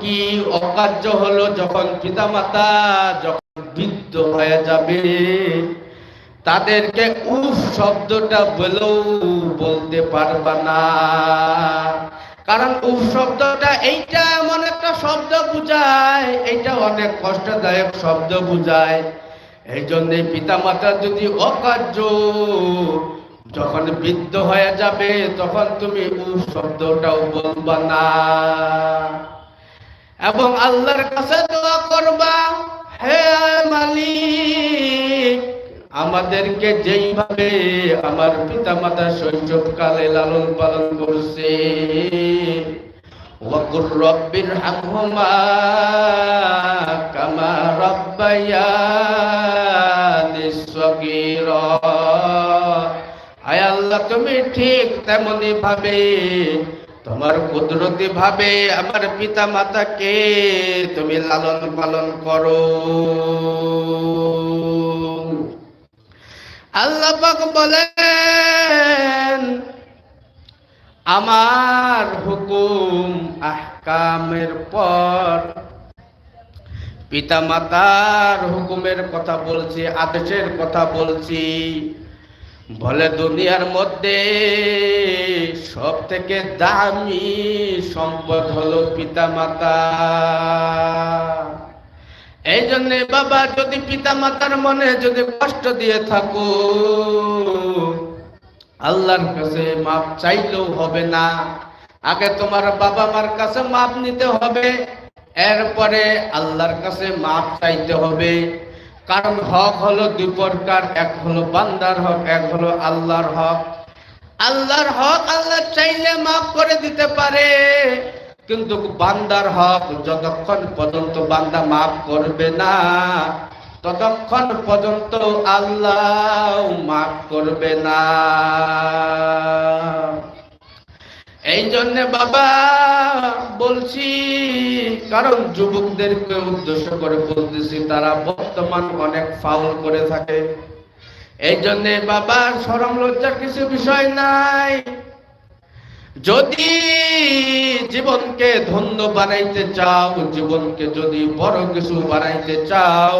কি? অকার্য হলো যখন পিতামাতা যখন বৃদ্ধ হয়ে যাবে, তাদেরকে উফ শব্দটা বলেও বলতে পারবা না। কারণ উফ শব্দটা এইটা এমন একটা শব্দ বুঝায়, এইটা অনেক কষ্টদায়ক শব্দ বুঝায়। এই জন্য পিতামাতা যদি অকার্য যখন বৃদ্ধ হয়ে যাবে, তখন তুমি উফ শব্দটাও বলবা না। এবং আল্লাহর কাছে দোয়া করবা, হে মালিক, আমাদেরকে যেইভাবে আমার পিতা মাতা শৈশবকালে লালন পালন করছে রব্বির হামহুমা কামা রব্বায়ানি সগীরা। আয় আল্লাহ, তুমি ঠিক তেমনি ভাবে তোমার কুদরতি ভাবে আমার পিতা মাতাকে তুমি লালন পালন করো। আল্লাহ বলেন, আমার হুকুম আহকামের পর পিতা মাতার হুকুমের কথা বলছি, আদেশের কথা বলছি। বলে দুনিয়ার মধ্যে সব থেকে দামি সম্পদ হলো পিতা মাতা এই জন্য বাবা, যদি পিতা মাতার মনে যদি কষ্ট দিয়ে থাকো, আল্লাহর কাছে মাপ চাইলেও হবে না। আগে তোমার বাবা মার কাছে মাপ নিতে হবে, এরপরে আল্লাহর কাছে মাপ চাইতে হবে। কারণ হক হলো দুই প্রকার, এক হলো বান্দার হক, এক হলো আল্লাহর হক। আল্লাহর হক আল্লাহ চাইলে মাফ করে দিতে পারে। কিন্তু বান্দার হক যতক্ষণ পর্যন্ত বান্দা মাফ করবে না, ততক্ষণ পর্যন্ত আল্লাহ মাফ করবে না। এই জন্য বাবা বলছি, কারণ যুবকদেরকে উদ্দেশ্য করে বলতেছি, তারা বর্তমান অনেক ফাউল করে থাকে। এই জন্য বাবা সরম লজ্জার কিছু বিষয় নাই। যদি জীবনকে ধন্য বানাইতে চাও, জীবনকে যদি বড় কিছু বানাইতে চাও,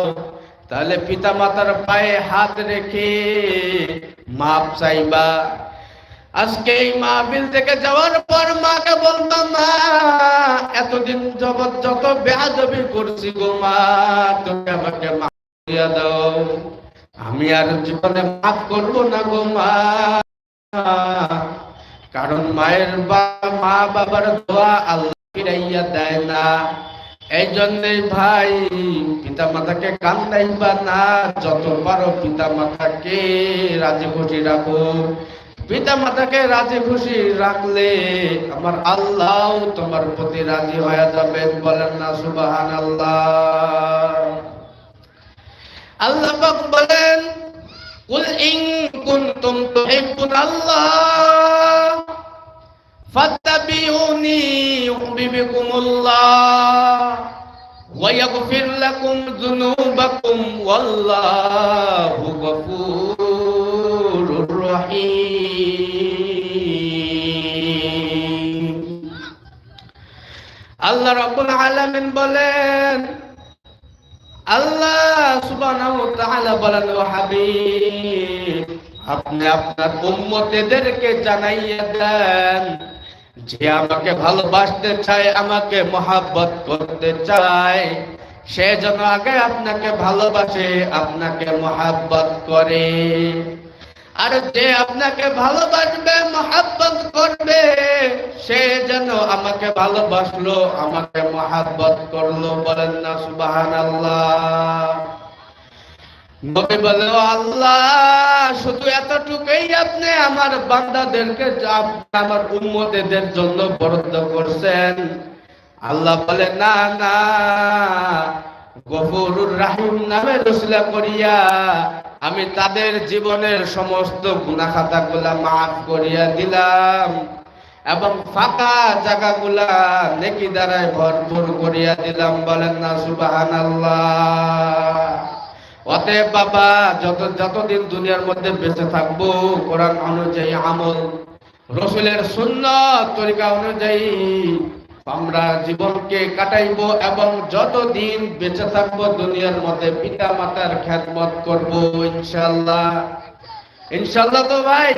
তাহলে পিতা মাতার পায়ে হাত রেখে মাপ চাইবা। আজকে এই মাহফিল থেকে যাওয়ার পর মাকে বলতাম, মা, এতদিন জগৎ যত বেহাদবি করছি গো মা তুমি আমাকে দিয়া দাও। আমি আর জীবনে মাফ করব না গো মা। কারণ মায়ের বা মা বাবার দোয়া আল্লাহ ফিরাইয়া দেয় না। এই জন্যই ভাই পিতা মাতাকে কান্দাইবা না। যত পারো পিতা মাতাকে রাজি খুশি রাখো। পিতা মাতাকে রাজি খুশি রাখলে আমার আল্লাহ তোমার প্রতি রাজি হয়ে যাবেন বলেন না সুবাহান আল্লাহ আল্লাহ পাক বলেন, কুল ইন কুনতুম তুহিব্বুন আল্লাহ, ফাত্তাবিউনি ইউহিব্বুকুমুল্লাহ, ওয়া ইয়াগফির লাকুম যুনুবাকুম, ওয়াল্লাহু গফুরুর রহিম। আল্লাহ রাব্বুল আলামিন বলেন আল্লাহ তাআলা বলেন, ও আপনি আপনার উম্মতেদেরকে জানাইয়া দেন। যে আমাকে ভালোবাসতে চায়, আমাকে মহাব্বত করতে চায়। সে যেন আগে আপনাকে ভালোবাসে, আপনাকে মহাব্বত করে। আর যে আপনাকে ভালোবাসবে, মহাব্বত করবে, সে যেন আমাকে ভালোবাসলো, আমাকে মহাব্বত করল। বলেন না সুবাহান আল্লাহ, শুধু এতটুকুই আপনি আমার বান্দাদেরকে আমার জন্য বরাদ্দ করছেন? আল্লাহ বলে, না না, গফুরুর রাহিম নামে রসিলা করিয়া আমি তাদের জীবনের সমস্ত গুনাহ খাতাগুলা মাফ করিয়া দিলাম এবং ফাঁকা জায়গাগুলা নেকি দ্বারায় ভরপুর করিয়া দিলাম। বলেন না, সুবহানাল্লাহ। অতএব বাবা, যত যতদিন দুনিয়ার মধ্যে বেঁচে থাকব, কোরআন অনুযায়ী আমল, রসুলের সুন্নত তরিকা অনুযায়ী আমরা জীবনকে কাটাইব এবং যতদিন বেঁচে থাকব, দুনিয়ার মধ্যে পিতা মাতার খ্যাতমত করব ইনশাল্লাহ ইনশাল্লাহ তো ভাই,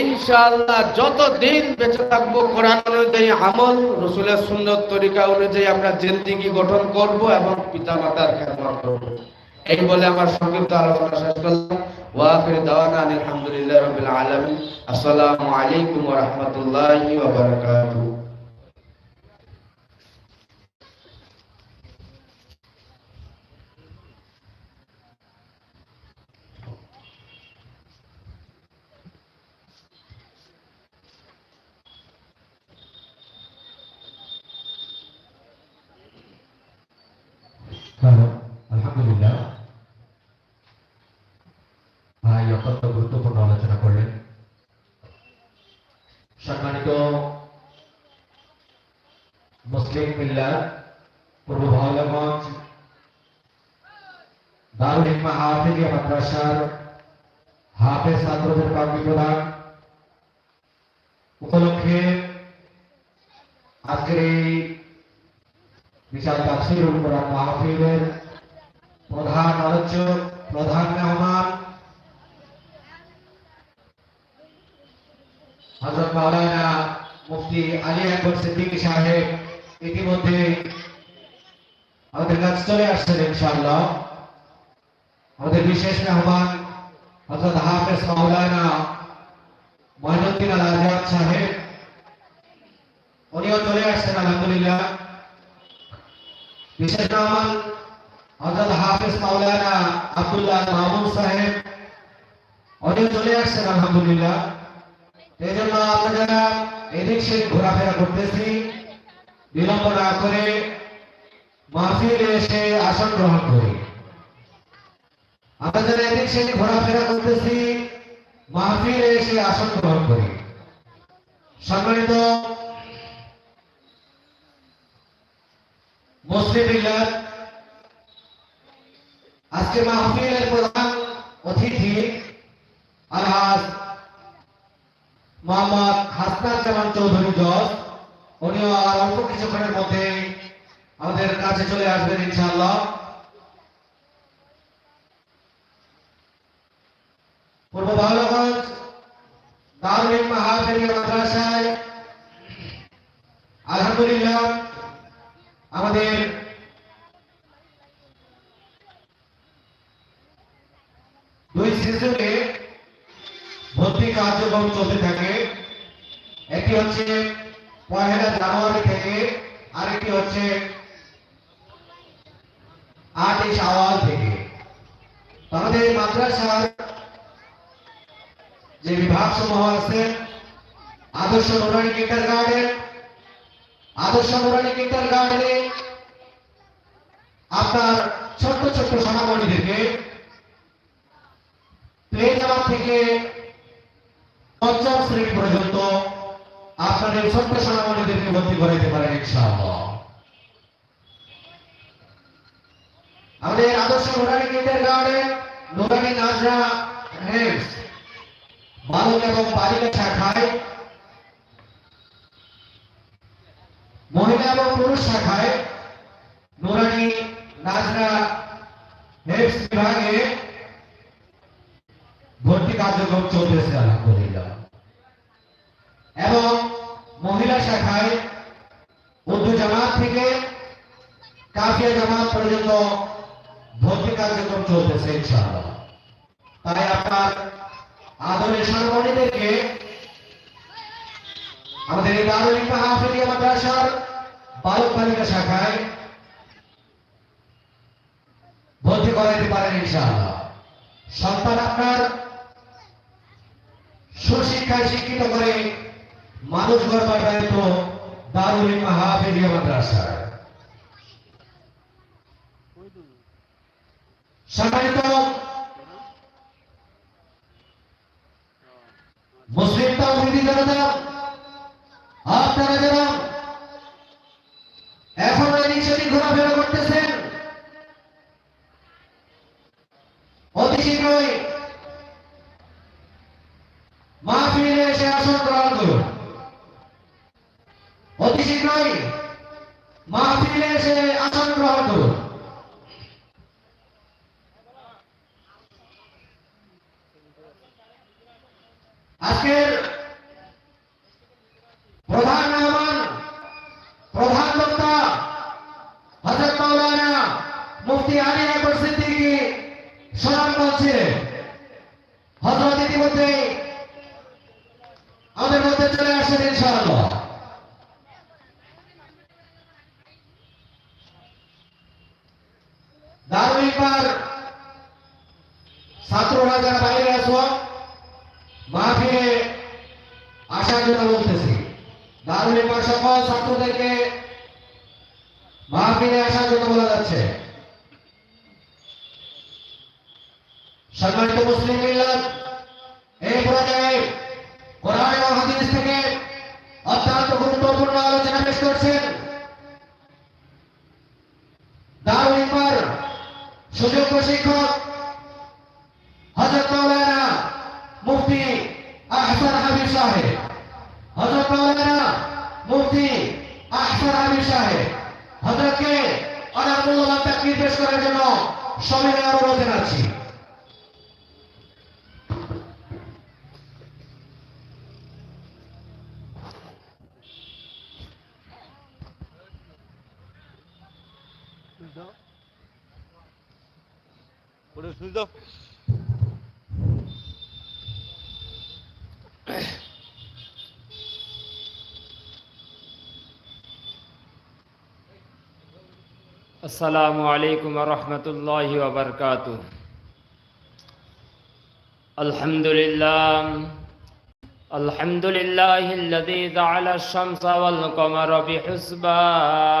ইনশাআল্লাহ যতদিন বেঁচে কোরআন অনুযায়ী আমল, রসুলের সুন্দর তরিকা অনুযায়ী আমরা গঠন করব এবং পিতা মাতার খেদমত করব। এই বলে আমার সংক্ষিপ্ত আলোচনা শেষ করলাম। ওয়াফির দাওয়ানা আলহামদুলিল্লাহ রাব্বিল আলামিন। আসসালামু আলাইকুম রাহমাতুল্লাহি বারাকাতুহু। হ্যালো, আলহামদুলিল্লাহ। ভাই, অত্যন্ত গুরুত্বপূর্ণ আলোচনা করলেন। সম্মানিত মুসলিম মিল্লার, পূর্ব ভাওয়ালগঞ্জ দারুল হিকমা হাফিজিয়া মাদ্রাসার হাফেজ ছাত্রদের কর্মী প্রধান, উপলক্ষে বিশাল তাফসির কোরআন মাহফিলের প্রধান আলোচক প্রধান মেহমান। হযরত মাওলানা মুফতি আলী আকবর সিদ্দিকী সাহেব ইতিমধ্যে আমাদের কাছে চলে আসছেন ইনশাআল্লাহ। আমাদের বিশেষ মেহমান হযরত হাফেজ মাওলানা মঈনুদ্দিন আল আজাদ সাহেব, উনিও চলে আসছেন, আলহামদুলিল্লাহ। মেহমান হযরত হাফেজ মাওলানা আব্দুল্লাহ মামুন সাহেব। উনিও চলে আসছেন, আলহামদুলিল্লাহ। এই জন্য আমরা যারা এদিক সেদিক ঘোরাফেরা করতেছি, বিলম্ব না করে মাহফিলে এসে আসন গ্রহণ করি। আমরা যারা এদিক সেদিক ঘোরাফেরা করতেছি, মাহফিলে এসে আসন গ্রহণ করি। সম্মানিত মুসলিম মিল্লাত আজকে মাহফিলের প্রধান অতিথি আলহাজ মোহাম্মদ হাসনাত জামান চৌধুরী জজ। উনিও আর অল্প কিছুক্ষণের মধ্যে আমাদের কাছে চলে আসবেন ইনশাআল্লাহ। পূর্ব বাউলগঞ্জ দারুল হিকমা মাদ্রাসায় আলহামদুলিল্লাহ আমাদের দুই সিজনে ভর্তি কার্যক্রম চলতে থাকে। একটি হচ্ছে পহেলা জানুয়ারি থেকে আরেকটি হচ্ছে আটই শাওয়াল থেকে। আমাদের মাদ্রাসার যে বিভাগ সমূহ আছে, আদর্শ নুরানি কিন্ডার গার্ডেন আদর্শ নুরানি কিন্ডার গার্ডেনে আপনার ছোট্ট ছোট্ট সোনামণিদেরকে প্লে জামাত থেকে পঞ্চম শ্রেণি পর্যন্ত আপনাদের ছোট্ট সোনামণিদেরকে ভর্তি করাইতে পারেন ইনশাআল্লাহ। আমাদের আদর্শ নুরানি কিন্ডার গার্ডেন নুরানি নাজরা বালক এবং বালিকা শাখায় মহিলা এবং পুরুষ শাখায় নুরানি নাজরা হেফস বিভাগে ভর্তি কার্যক্রম চলতেছে, আলহামদুলিল্লাহ। এবং মহিলা শাখায় উর্দু জামাত থেকে কাফিয়া জামাত পর্যন্ত ভর্তি কার্যক্রম চলতেছে, ইনশাআল্লাহ। তাই আপনার আদরের সর্বনীদেরকে আমাদের এই দারুল ইকমা হাফেজিয়া মাদ্রাসার বালক বালিকা শাখায় ভর্তি করাইতে পারেন ইনশাআল্লাহ। সন্তান আপনার সুশিক্ষায় শিক্ষিত করে মানুষ গড়বার দায়িত্ব দারুল ইকমা হাফেজিয়া মাদ্রাসার সম্মানিত মুসলিম তাওহীদি জনতা, আপনারা যারা শীঘ্রই মাহফিলে এসে আসন গ্রহণ করুন অতি শীঘ্রই মাহফিলে এসে আসন গ্রহণ করুন ছাত্রদেরকে মাহফিলে আসার জন্য বলা যাচ্ছে। সম্মানিত মুসলিম মিল্লাত এই কোরআন হাদিস থেকে অত্যন্ত গুরুত্বপূর্ণ আলোচনা পেশ করছেন দারুল ইকবার সুযোগ্য শিক্ষক السلام عليكم ورحمة الله وبركاته الحمد لله الحمد لله الذي جعل الشمس والقمر بحسبان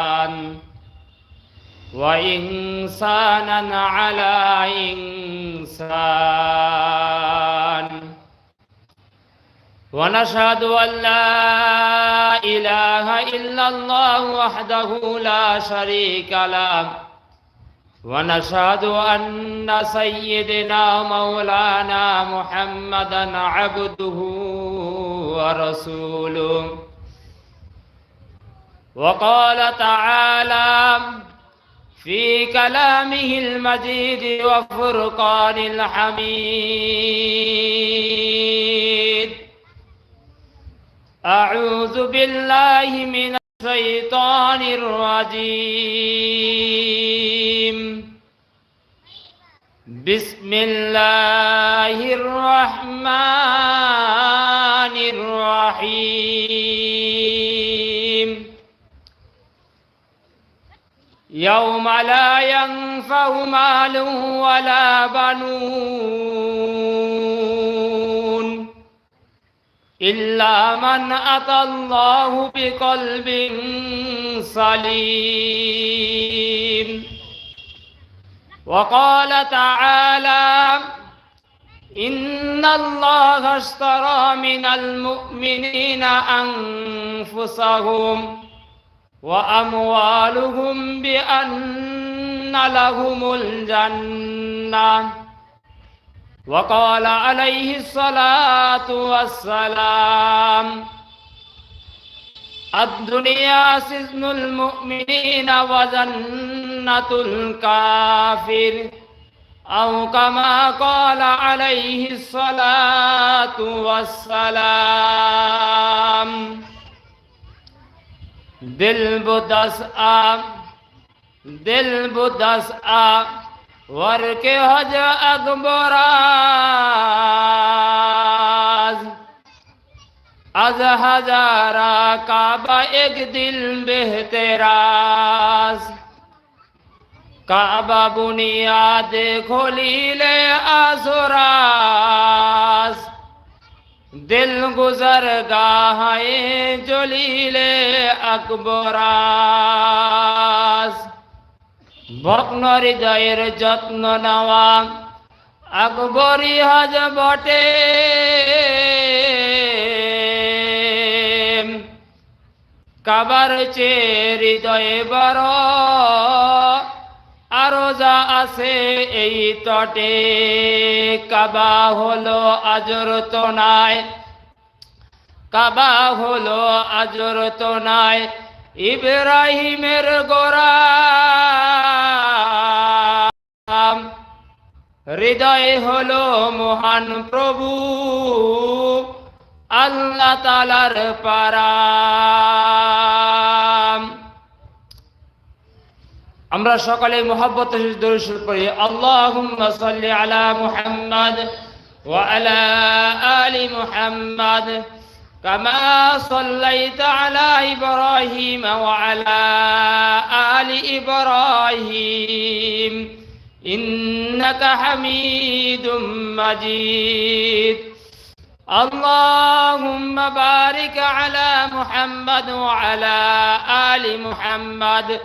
وإنسانا على إنسان ونشهد أن لا إله إلا الله وحده لا شريك له ونشهد أن سيدنا مولانا محمدا عبده ورسوله وقال تعالى في كلامه المجيد وفرقان الحميد. أعوذ بالله من الشيطان الرجيم. بسم الله الرحمن الرحيم. يوم لا ينفع مال ولا بنون إلا من أتى الله بقلب سليم. وقال تعالى إن الله اشترى من المؤمنين أنفسهم وأموالهم بأن لهم الجنة وقال عليه الصلاة والسلام الدنيا سجن المؤمنين وجنة الكافر أو كما قال عليه الصلاة والسلام دل بدس آ دل بدس آ ور کے حج اکبراز از ہزارہ کعبہ ایک دل بہتراز کعبہ بنیاد کھولی لے آسراز দিল গুজর গাহায়ে জলিলে আকবরাস বগ্ন হৃদয়ের যত্ন নেওয়া আকবরী হজ বটে। কাবার চে হৃদয়ে বড় যা আছে এই তটে। কাবা হলো আজর তো নাই কাবা হলো আজর তো নাই ইব্রাহিমের গোরা হৃদয় হলো মহান প্রভু। আল্লাহ তালার পারাম আমরা সকালে মোহাব্বত দর্শন করি আল্লাহুম্মা সাল্লি আলা মুহাম্মাদ ওয়া আলা আলি মুহাম্মাদ كما صليت على إبراهيم وعلى آل إبراهيم إنك حميد مجيد اللهم بارك على محمد وعلى آل محمد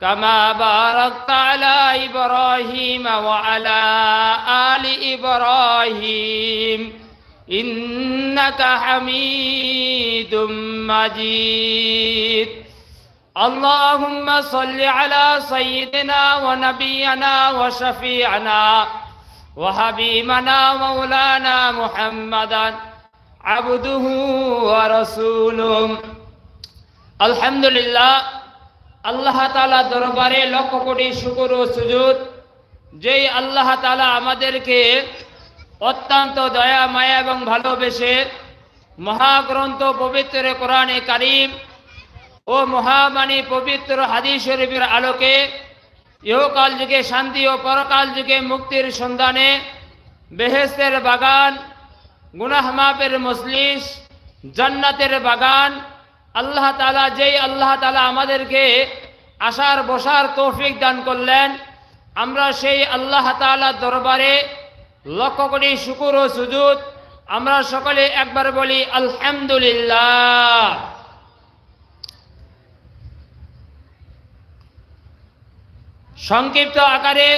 كما باركت على إبراهيم وعلى آل إبراهيم إنك حميد مجيد اللهم صل على سيدنا ونبينا وشفيعنا وحبيبنا مولانا محمدا عبده ورسوله الحمد لله আল্লাহ তালা দরবারে লক্ষ কোটি শুকুর ও সুজুদ। যেই আল্লাহ তালা আমাদেরকে অত্যন্ত দয়া, মায়া এবং ভালোবেসে মহাগ্রন্থ পবিত্র কোরআনে কারিম ও মহামানী পবিত্র হাদিস শরীফের আলোকে ইহকাল যুগে শান্তি ও পরকাল যুগে মুক্তির সন্ধানে বেহেস্তের বাগান, গুনাহ মাপের মজলিস, জান্নাতের বাগান আল্লাহ তালা যেই আল্লাহ তালা আমাদেরকে আসার, বসার তৌফিক দান করলেন, আমরা সেই আল্লাহ তালা দরবারে লক্ষ কোটি শুকুর ও সুজুদ। আমরা সকলে একবার বলি, আলহামদুলিল্লাহ। সংক্ষিপ্ত আকারে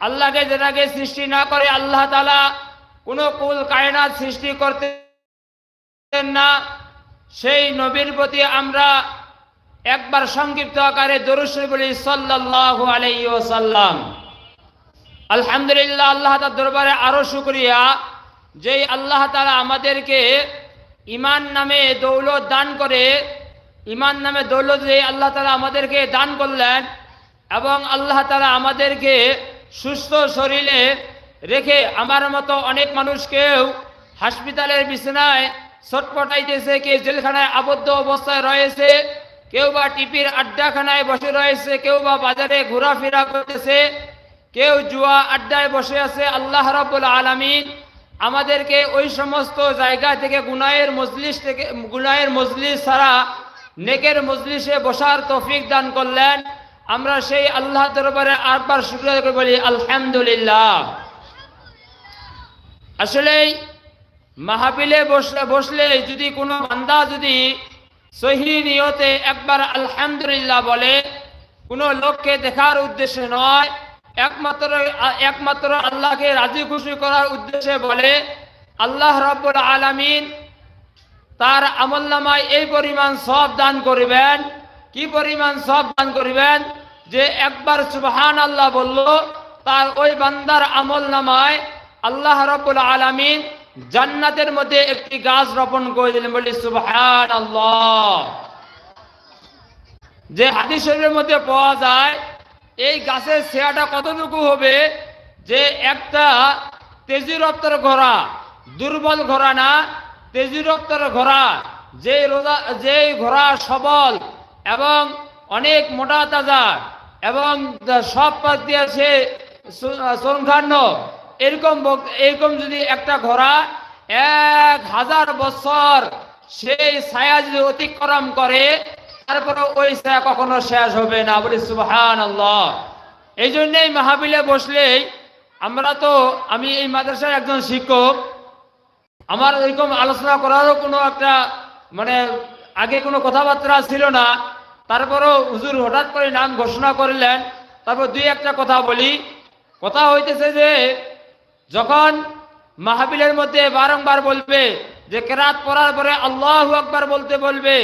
আল্লাহকে যেটাকে সৃষ্টি না করে আল্লাহ তালা কোনো কুল কায়নাত সৃষ্টি করতেন না। সেই নবীর প্রতি আমরা একবার সংক্ষিপ্ত আকারে দরুশ্বর বলি সাল্লাল্লাহু আলাইহি ওয়াসাল্লাম। আলহামদুলিল্লাহ, আল্লাহ তার দরবারে আরও শুকরিয়া, যেই আল্লাহ তালা আমাদেরকে ইমান নামে দৌলত দান করে ইমান নামে দৌলত যে আল্লাহ তালা আমাদেরকে দান করলেন এবং আল্লাহ তালা আমাদেরকে সুস্থ শরীরে রেখে আমার মতো অনেক মানুষকেও হাসপাতালের বিছানায় ছটপটাইতেছে, কেউ জেলখানায় আবদ্ধ অবস্থায় রয়েছে, কেউ বা টিপির আড্ডাখানায় বসে রয়েছে, কেউ বা বাজারে ঘোরাফেরা করতেছে, কেউ জুয়া আড্ডায় বসে আছে। আল্লাহ রাব্বুল আলামিন আমাদেরকে ওই সমস্ত জায়গা থেকে গুনায়ের মজলিস থেকে গুনায়ের মজলিস ছাড়া নেকের মজলিসে বসার তৌফিক দান করলেন। আমরা সেই আল্লাহ দরবারে আরবার শুক্রিয়া করে, বলি আলহামদুলিল্লাহ। আসলেই মাহাবিলে বসলে বসলে যদি কোনো বান্দা যদি সহি নিয়তে একবার আলহামদুলিল্লাহ বলে, কোনো লোককে দেখার উদ্দেশ্যে নয়, একমাত্র একমাত্র আল্লাহকে রাজি খুশি করার উদ্দেশ্যে বলে, আল্লাহ রব্বুল আলামিন তার আমল নামায় এই পরিমাণ সব দান করিবেন। কি পরিমাণ সব দান করিবেন? যে একবার সুবহান আল্লাহ বলল, তার ওই বান্দার আমল নামায় আল্লাহ রব্বুল আলামিন জান্নাতের মধ্যে একটি গাছ রোপণ করে দিলেন বলি আল্লাহ যে হাদিস শরীরের মধ্যে পাওয়া যায়, এই গাছের ছেয়াটা কতটুকু হবে? যে একটা তেজি রক্তের ঘোড়া, দুর্বল ঘোড়া না, তেজি রক্তের ঘোড়া, যে রোজা, যে ঘোড়া সবল এবং অনেক মোটা তাজা এবং সব পাশ দিয়ে সে সংখ্যান্ন এরকম এরকম যদি একটা ঘোড়া এক হাজার বছর সেই ছায়া যদি অতিক্রম করে তারপরে ওই ছায়া কখনো শেষ হবে না। বলি সুবহান আল্লাহ এই জন্যেই মাহাবিলে বসলেই আমরা তো, আমি এই মাদ্রাসার একজন শিক্ষক, আমার এরকম আলোচনা করারও কোনো একটা মানে আগে কোনো কথাবার্তা ছিল না। তারপরও হুজুর হঠাৎ করে নাম ঘোষণা করলেন। তারপর দুই একটা কথা বলি। কথা হইতেছে যে যখন মাহবিলের মধ্যে বারংবার বলবে যে কেরাত পড়ার পরে আল্লাহ আকবার বলতে বলবে,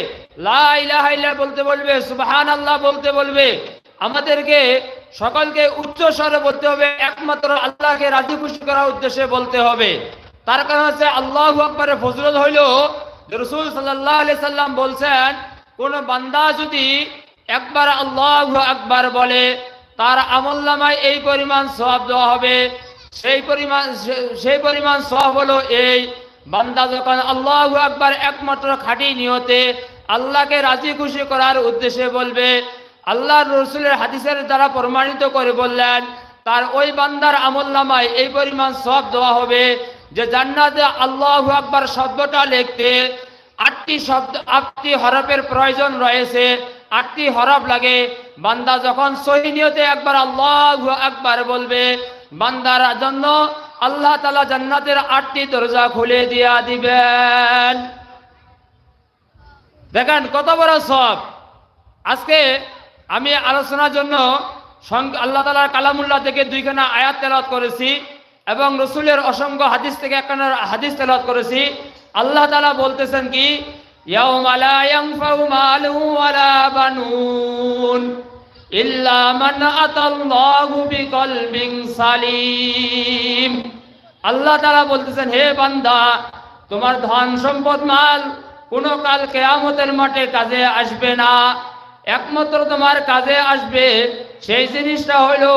লা ইলাহা ইল্লা বলতে বলবে সুবহান আল্লাহ বলতে বলবে, আমাদেরকে সকলকে উচ্চ স্বরে বলতে হবে, একমাত্র আল্লাহকে রাজি খুশি করার উদ্দেশ্যে বলতে হবে। তার কারণ হচ্ছে আল্লাহ আকবরের ফজলত হইল রসুল সাল্লাহ আলি সাল্লাম বলছেন, কোন বান্দা যদি একবার আল্লাহ আকবার বলে, তার আমল নামায় এই পরিমাণ সব দেওয়া হবে। সেই পরিমাণ সেই পরিমাণ সব হলো এই, বান্দা যখন আল্লাহ আকবার একমাত্র খাঁটি নিয়তে আল্লাহকে রাজি খুশি করার উদ্দেশ্যে বলবে আল্লাহ রসুলের হাদিসের দ্বারা প্রমাণিত করে বললেন, তার ওই বান্দার আমল নামায় এই পরিমাণ সব দেওয়া হবে যে জান্নাতে আল্লাহ আকবার শব্দটা লিখতে আটটি শব্দ, আটটি হরফের প্রয়োজন রয়েছে, আটটি হরফ লাগে। বান্দা যখন সহি নিয়তে একবার আল্লাহ আকবার বলবে বান্দার জন্য আল্লাহ তালা জান্নাতের আটটি দরজা খুলে দিয়া দিবেন। দেখেন কত বড় সব। আজকে আমি আলোচনার জন্য আল্লাহ তালার কালামুল্লাহ থেকে দুইখানা আয়াত তেলাত করেছি এবং রসুলের অসংখ্য হাদিস থেকে একখানা হাদিস তেলাত করেছি। আল্লাহ তালা বলতেছেন কি, ইয়াউমা লা ইয়ানফাউ মালু বানুন। মান আতাল্লাহু বিকলবিন সালিম। আল্লাহ তাআলা বলতেছেন, হে বান্দা, তোমার ধন সম্পদ মাল কোনো কাল কেয়ামতের মাঠে কাজে আসবে না। একমাত্র তোমার কাজে আসবে সেই জিনিসটা হলো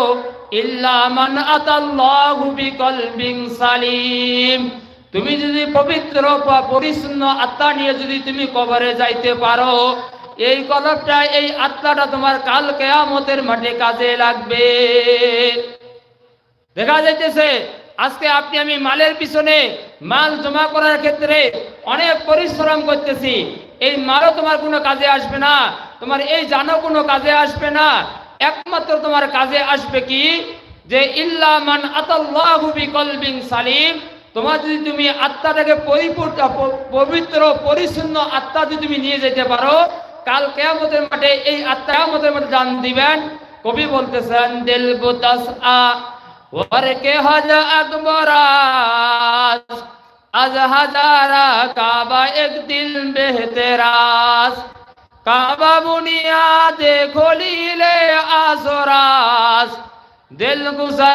ইল্লা মান আতাল্লাহু বিকলবিন সালিম। তুমি যদি পবিত্র বা পরিচ্ছন্ন আত্মা নিয়ে যদি তুমি কবরে যাইতে পারো এই কলবটা এই আত্মাটা তোমার কাল কেয়ামতের মাঠে কাজে লাগবে। দেখা যাইতেছে, আজকে আপনি আমি মালের পিছনে মাল জমা করার ক্ষেত্রে অনেক পরিশ্রম করতেছি। এই মালও তোমার কোনো কাজে আসবে না, তোমার এই জানো কোনো কাজে আসবে না। একমাত্র তোমার কাজে আসবে কি? যে ইল্লা মান আতাল্লাহু বিকলবিন সালিম, তোমার যদি তুমি আত্মাটাকে পরিপূর্ণ, পবিত্র, পরিচ্ছন্ন আত্মা যদি তুমি নিয়ে যেতে পারো কাল কেয়ামতের মাঠে এই আত্মা কেয়ামতের মাঠে দান দিবেন কবি বলতেছেন দিল বুতাস আ ওরে কে হাজা আকবরাস আজ হাজারা কাবা এক দিন বেহতেরাস কাবা বুনিয়াদে খলিলে আসরাস দিল গুজার